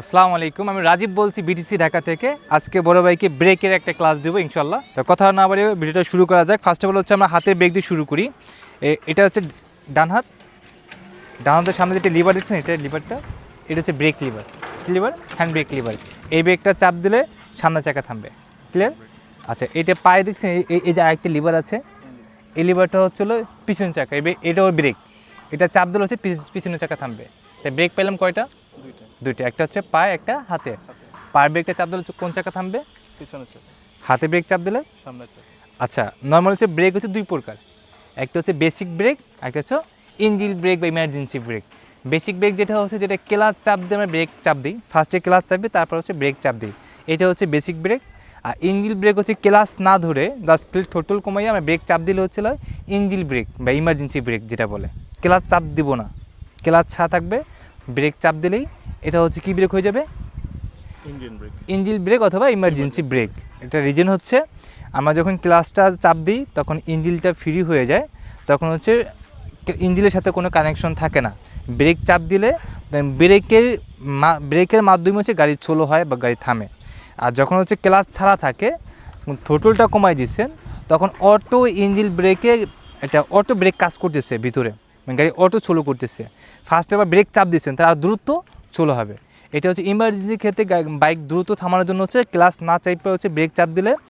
আসসালামু আলাইকুম, আমি রাজীব বলছি বিটিসি ঢাকা থেকে। আজকে বড় ভাইকে ব্রেকের একটা ক্লাস দেবো ইনশাল্লাহ তো কথা না বাড়িয়ে ভিডিওটা শুরু করা যাক। ফার্স্ট অফ অল হচ্ছে আমরা হাতের ব্রেক দিয়ে শুরু করি। এটা হচ্ছে ডান হাত। ডান হাতের সামনে যেটা লিভার দিচ্ছেন, এটা লিভারটা এটা হচ্ছে brake lever lever hand brake lever এই ব্রেকটা চাপ দিলে সামনে চাকা থামবে। ক্লিয়ার আচ্ছা এটা পায়ে দেখছেন, এই- যে আরেকটা লিভার আছে। এই লিভারটা হচ্ছে হলো পিছন চাকা এটাও ব্রেক এটা চাপ দিলে হচ্ছে পিছ- পিছনের চাকা থামবে। তাই ব্রেক পেলাম কয়টা? দুইটা। দুইটা একটা হচ্ছে পায়ে একটা হাতে। পায়ের ব্রেকটা চাপ দিলে কোন চাকা থামবে? হাতে ব্রেক চাপ দিলে? আচ্ছা নর্মাল হচ্ছে ব্রেক হচ্ছে দুই প্রকার। একটা হচ্ছে বেসিক ব্রেক একটা হচ্ছে ইঞ্জিল ব্রেক বা ইমার্জেন্সি ব্রেক বেসিক ব্রেক যেটা হচ্ছে যেটা ক্লাচ চাপ দিয়ে আমরা ব্রেক চাপ দিই। ফার্স্টে ক্লাচ চাপি তারপর হচ্ছে ব্রেক চাপ দিই। এটা হচ্ছে বেসিক ব্রেক আর ইঞ্জিল ব্রেক হচ্ছে ক্লাচ না ধরে জাস্ট স্পিড টোটাল কমাইয়ে আমরা ব্রেক চাপ দিলে হচ্ছিল ইঞ্জিল ব্রেক বা ইমার্জেন্সি ব্রেক যেটা বলে। ক্লাচ চাপ দিব না। ক্লাচ ছা থাকবে। ব্রেক চাপ দিলেই এটা হচ্ছে কি ব্রেক হয়ে যাবে? Engine brake. ইঞ্জিল ব্রেক অথবা ইমার্জেন্সি ব্রেক। এটা রিজন হচ্ছে আমরা যখন ক্লাসটা চাপ দিই তখন ইঞ্জিলটা ফ্রি হয়ে যায়। তখন হচ্ছে ইঞ্জিলের সাথে কোনো কানেকশন থাকে না। ব্রেক চাপ দিলে ব্রেকের ব্রেকের মাধ্যমে হচ্ছে গাড়ি চলো হয় বা গাড়ি থামে। আর যখন হচ্ছে ক্লাস ছাড়া থাকে থোটলটা কমাই দিচ্ছেন তখন অটো ইঞ্জিল ব্রেকে এটা অটো ব্রেক কাজ করতেছে ভিতরে। মানে গাড়ি অটো চলো করতেছে। ফার্স্ট এবার ব্রেক চাপ দিচ্ছেন, তার আর দ্রুত চলো হবে। এটা হচ্ছে ইমার্জেন্সি ক্ষেত্রে বাইক দ্রুত থামানোর জন্য হচ্ছে ক্লাস না চাইপে হচ্ছে ব্রেক চাপ দিলে